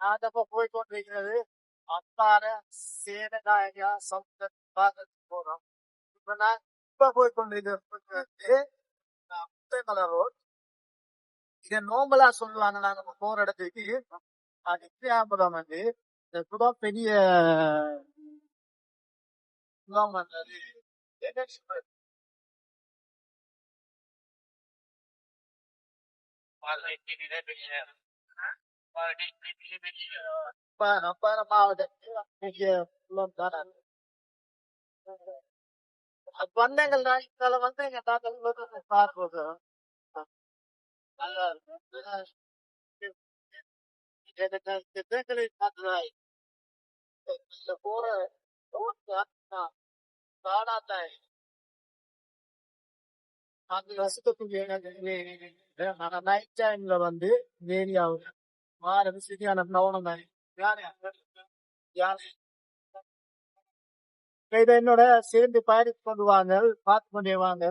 நாட்டப்ப போய் கொண்டிருக்கிறது அப்பால சேனநாயகா சொந்த போறோம் இப்ப நான் இப்ப போய் கொண்டிருக்கிறது முத்தைமலை ரோட். இத நோம்பலா சொல்லுவாங்க நாங்க போற இடத்துக்கு. அது நித்தியாபுரம் வந்து இந்த குடம் பெரிய குடம் வந்தது. என்ன சொல்றது? ப- ப- மாவட்டத்தில் பெரிய வந்து எங்க தாத்தா பார்ப்பது நல்லா போற காணாதான் அந்த வருஷத்துக்கு நைட் டைம்ல வந்து ஏரியாவில் மாறது சரியான கவனம் தான் யாரு யாரு இதை என்னோட சேர்ந்து பயணித்து கொண்டு வாங்க பார்த்து கொண்டே வாங்க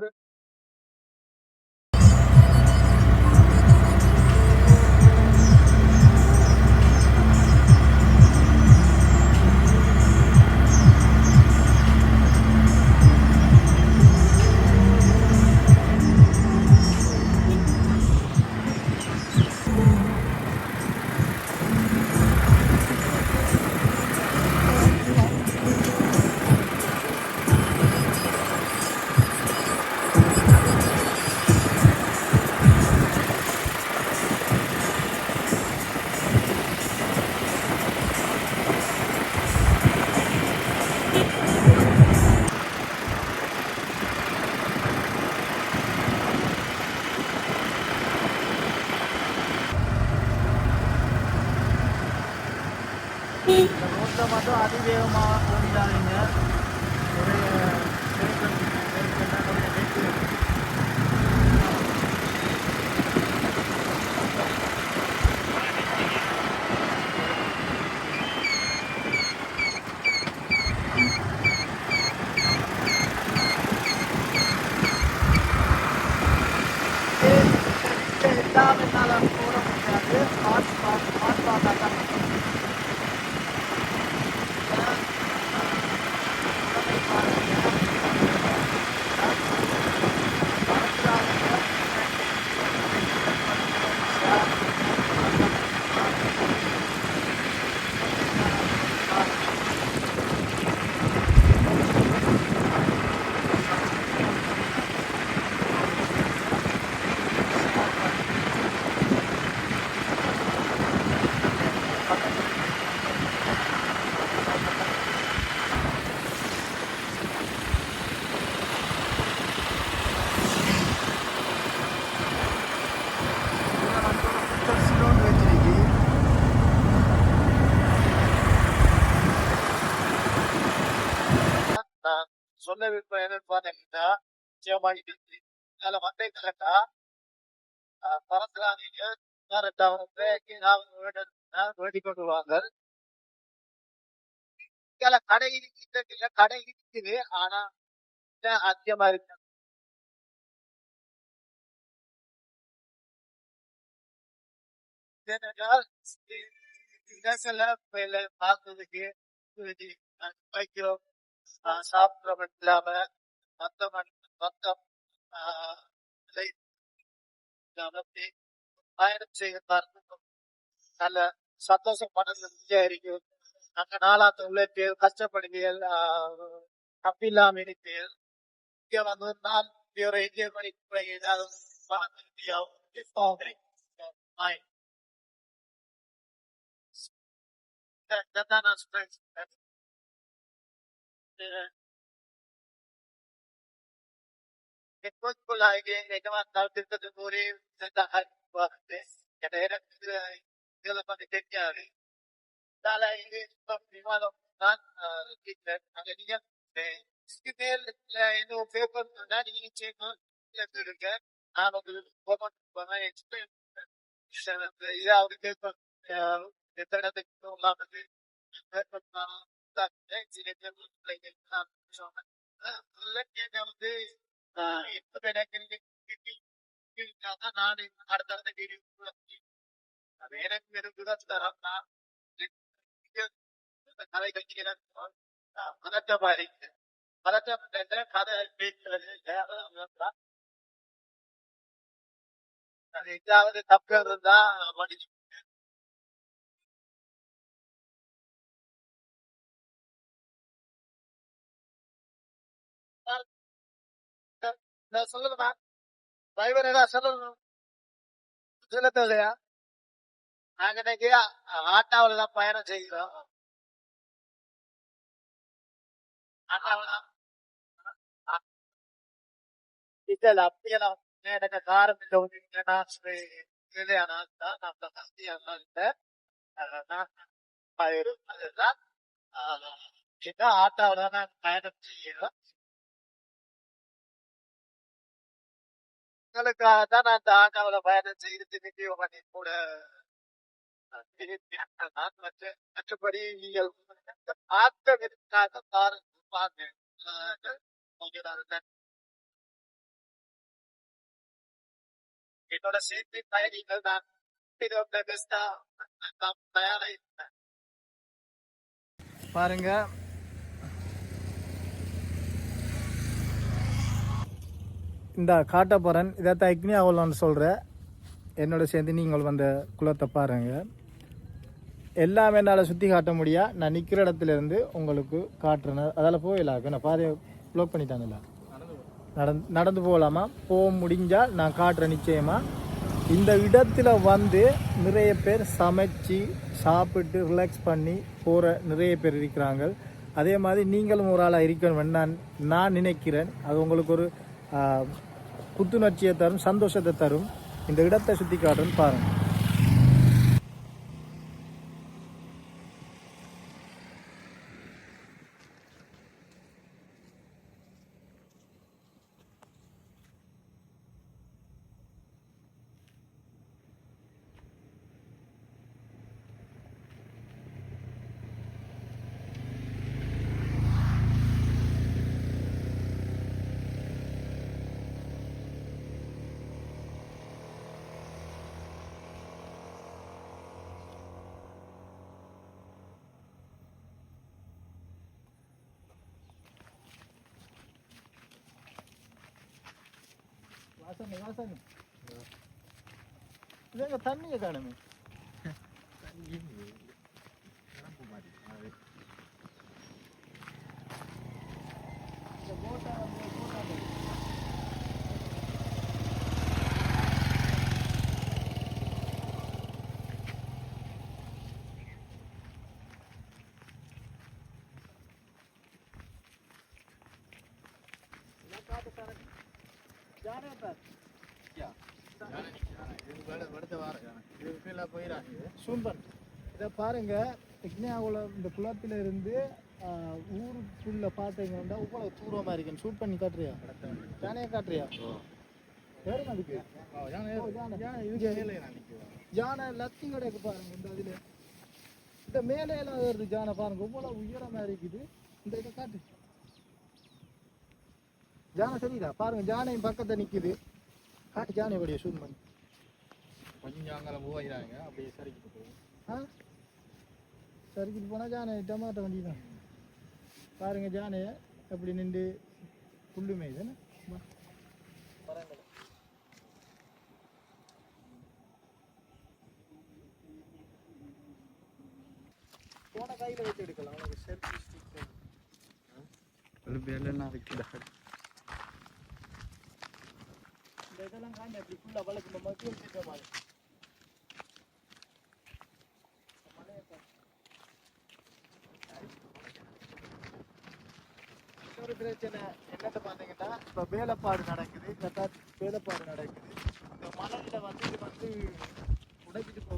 சொல்ல விருப்பம் என்னன்னு பார்த்தீங்கன்னா நிச்சயமாக இருக்கு அதில் வந்தே கரெக்டா பரசுராணிங்க ரெண்டாவது வேண்டி கொண்டு வாங்க இதுல கடை இருக்குது கடை இருக்குது ஆனா அதிகமா இருக்கு ஏனென்றால் இடத்துல மேல வைக்கிறோம் சாப்பிட்றவன் இல்லாம மத்தவன் மொத்தம் பயணம் செய்ய பார்க்கணும் நல்ல சந்தோஷப்படல இருக்கும். அங்க நாலாத்த உழைப்பு கஷ்டப்படுவீர்கள் தப்பு இல்லாம இருப்பீர்கள் இங்க வந்து நான் ஒரு இந்திய மணிக்கு ஏதாவது Responsible hygiene, economic culture, the memory, the heart, this, and the head of the development of the technology. Tala English from Vimal of Non Kitchen, and again, the skill in the paper, not in check on the Durga, and of the woman for my experience. Yeah, the paper, the third of the இடத்துக்கு இல்லாமல் paper சொன்னேன் வந்து இப்ப எனக்கு நான் அடுத்த அடுத்த video எனக்கு தரம் கதை கதை பேசுறது தப்பு இருந்தா மடிச்சு நான் சொல்லணுமா? டிரைவர் ஏதாவது சொல்லணும்? சொல்ல தேவையா நாங்க இன்னைக்கு ஆட்டாவில தான் பயணம் செய்கிறோம். ஆட்டாவில இல்ல அப்படியெல்லாம் எனக்கு காரம் இல்லை. நான் இல்லையானா தான் நம்ம கஸ்தியானா இல்லை நான் அதுதான் தான் பயணம் செய்கிறோம். உங்களுக்காக தான் நான் இந்த ஆட்டாவில பயணம் செய்து திருப்பி பண்ணி கூட மற்றபடி நீங்கள் ஆட்டவிற்காக பாருங்க என்னோட சேர்த்து பயணிகள் தான் பாருங்க இந்த காட்டப்பறன் இதை அக்னி அவ்வளோன்னு சொல்கிற என்னோட சேர்ந்து நீங்கள் வந்த குளத்தை பாருங்க. எல்லாமே என்னால் சுற்றி காட்ட முடியா? நான் நிற்கிற இடத்துல இருந்து உங்களுக்கு காட்டுறேன். அதால் போயிடலாம் நான் பாதையை ப்ளோக் பண்ணிட்டாங்கல்ல நடந்து நடந்து போகலாமா? போக முடிஞ்சால் நான் காட்டுறேன் நிச்சயமாக இந்த இடத்துல வந்து நிறைய பேர் சமைச்சு சாப்பிட்டு ரிலாக்ஸ் பண்ணி போகிற நிறைய பேர் இருக்கிறாங்க. அதே மாதிரி நீங்களும் ஒரு ஆளாக இருக்கணும் நான் நான் நினைக்கிறேன். அது உங்களுக்கு ஒரு புத்துணர்ச்சியை தரும் சந்தோஷத்தை தரும். இந்த இடத்தை சுற்றி காட்டுறேன்னு பாருங்கள் వాసన వాసన నిజంగా తన్నీయే కాడ பண்ணு. இதை பாருங்க. விக்னியாவுல இந்த குளத்துல இருந்து ஊருக்குள்ள பாத்தீங்கன்னா இவ்வளவு தூரமா இருக்கு ஷூட் பண்ணி காட்டுறியா? ஜானையா காட்டுறியா? ஏறுங்க அதுக்கு. யானை, லத்தி கிடைக்கு பாருங்க இந்த இதுல. இந்த மேலே எல்லாம் வருது ஜானை பாருங்க இவ்வளவு உயரமா இருக்குது. இந்த இதை காட்டு. ஜானை சரிதா பாருங்க ஜானையும் பக்கத்துல நிக்குது. காட்டு ஜானை எப்படியா ஷூட் பண்ணி. கொஞ்சம் அங்கே போகிறாங்க அப்படியே சரிக்கிட்டு போகும் ஆ? சரிக்கிட்டு போனால் ஜானை டமாட்டோ வண்டி தான் பாருங்க ஜானை எப்படி நின்று புல்லு மேய்துன்னு போன கையில் வச்சு எடுக்கலாம். உனக்கு செல்ஃபி ஸ்டிக் ஒரு பேர்லாம் வைக்கிறாங்க இந்த இதெல்லாம் காண்டி அப்படி ஃபுல்லாக வளர்க்கு இந்த மக்கியம் செய்த மாதிரி ஒரு பிரச்சனை என்னத்தை பார்த்தீங்கன்னா இப்போ வேலைப்பாடு நடக்குது. கரெக்டாக வேலைப்பாடு நடக்குது. இந்த மணலில் வந்து இது வந்து உடைச்சிட்டு போக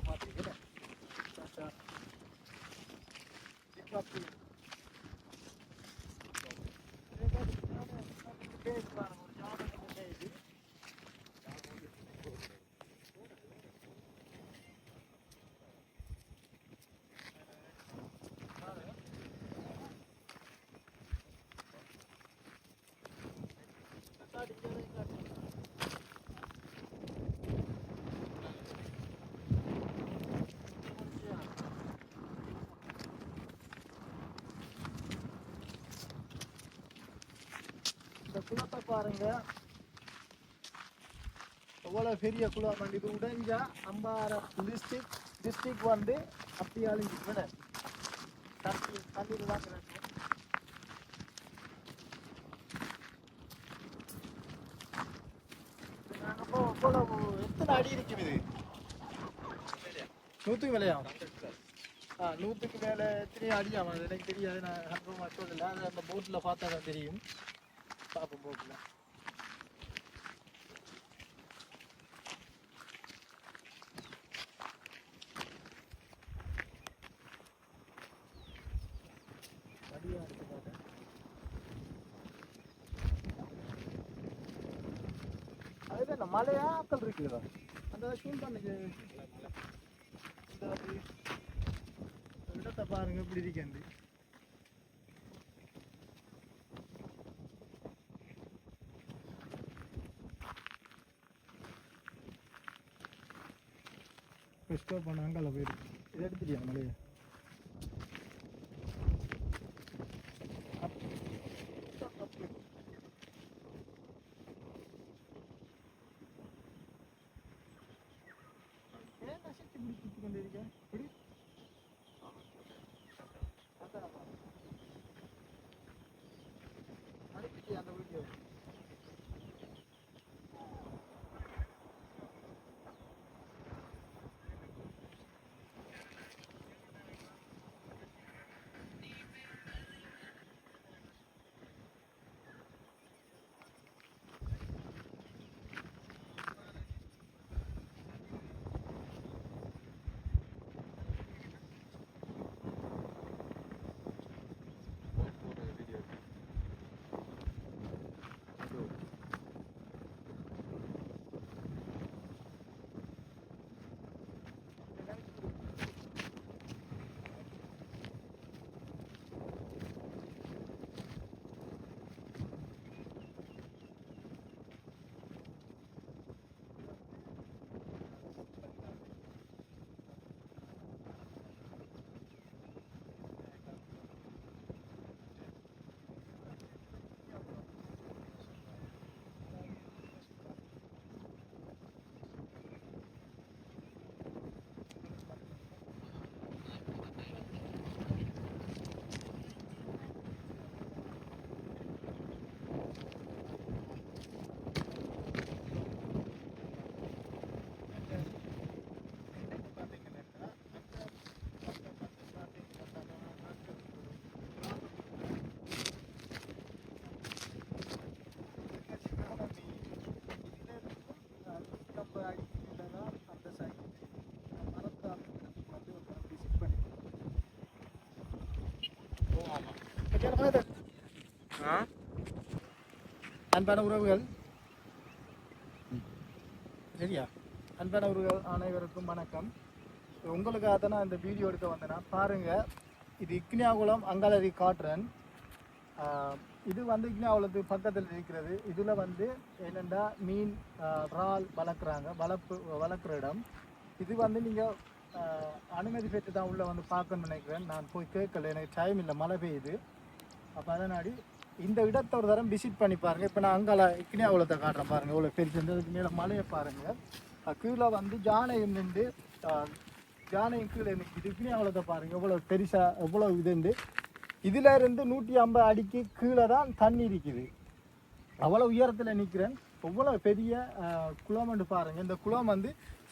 குளத்தை பாருங்க. எவ்வளோ பெரிய குளம் வந்து இது? உடைஞ்சா அம்பாரம் டிஸ்ட்ரிக் டிஸ்ட்ரிக் வந்து அப்படி அழிஞ்சு விட தண்ணி தண்ணியில் தான் கிடக்கும் நாங்க எத்தனை அடி இருக்கும் இது? நூற்றுக்கு மேலையா? ஆ நூற்றுக்கு மேலே எத்தனையோ அடி எனக்கு தெரியாது நான் அனுபவமாக சொல்லலை. அந்த போட்டில் பார்த்தா தான் தெரியும். பார்ப்போம் போட்டில் அடியாக இருக்கு பாருங்க. அதுதான் இந்த மலையா ஆக்கள் இருக்குல்ல அந்த இந்த இடத்தை பாருங்க இப்படி இருக்கேன் டிஸ்டர்ப் பண்ண அங்கால போயிருக்கு இதை எடுத்துட்டியா மலையை அப்- அப்படி. ஏன் நசுக்கி இப்படி சுத்தி கொண்டிருக்க? அன்பான உறவுகள். சரியா? அன்பான உறவுகள் அனைவருக்கும் வணக்கம். உங்களுக்காக தான் நான் இந்த வீடியோ எடுக்க வந்தேன்னா பாருங்கள் இது இக்னியாகுளம் அங்காளரி காட்டுறன் இது வந்து இக்னியாகுளத்துக்கு பக்கத்தில் இருக்கிறது. இதில் வந்து என்னென்னா மீன் இறால் வளர்க்குறாங்க. வளர்ப்பு வளர்க்குற இடம். இது வந்து நீங்கள் அனுமதி பெற்று தான் உள்ளே வந்து பார்க்கணும்னு நினைக்கிறேன். நான் போய் கேட்கல. எனக்கு டைம் இல்லை. மழை பெய்யுது. அப்போ அதனாடி இந்த இடத்த ஒரு தரம் விசிட் பண்ணி பாருங்க. இப்போ நான் அங்கால இக்னியாகுளத்தை காட்டுறேன் பாருங்க. இவ்வளோ பெருசு இதுக்கு மேலே மலையை பாருங்க. அஹ் கீழே வந்து ஜானையும் நின்று ஜானையும் கீழே நிற்குது இக்னியாகுளத்தை பாருங்க. எவ்வளோ பெருசா எவ்வளோ இதுண்டு இதுல இருந்து நூற்றி ஐம்பது அடிக்கு கீழே தான் தண்ணி இருக்குது. அவ்வளோ உயரத்தில் நிற்கிறேன் எவ்வளோ பெரிய குளம்னு பாருங்க. இந்த குளம் வந்து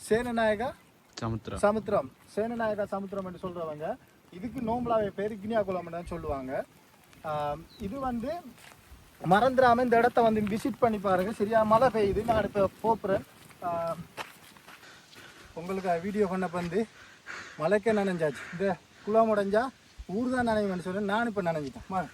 சேனநாயகா சமுத்திரம். சமுத்திரம். சேனநாயகா சமுத்திரம் என்று சொல்றவங்க. இதுக்கு நோம்பலாவே பேர் கினியா குளம்னு தான் சொல்லுவாங்க. இது வந்து மறந்துடாமல் இந்த இடத்த வந்து விசிட் பண்ணி பாருங்கள் சரியா? மழை பெய்யுது. நான் இப்போ போப்புறேன் உங்களுக்கு வீடியோ பண்ண வந்து மழைக்கே நனைஞ்சாச்சு. இந்த குளம் உடைஞ்சா ஊர் தான் நனைவேன்னு சொல்கிறேன் நான் இப்போ நினைஞ்சிட்டேன். வாங்க.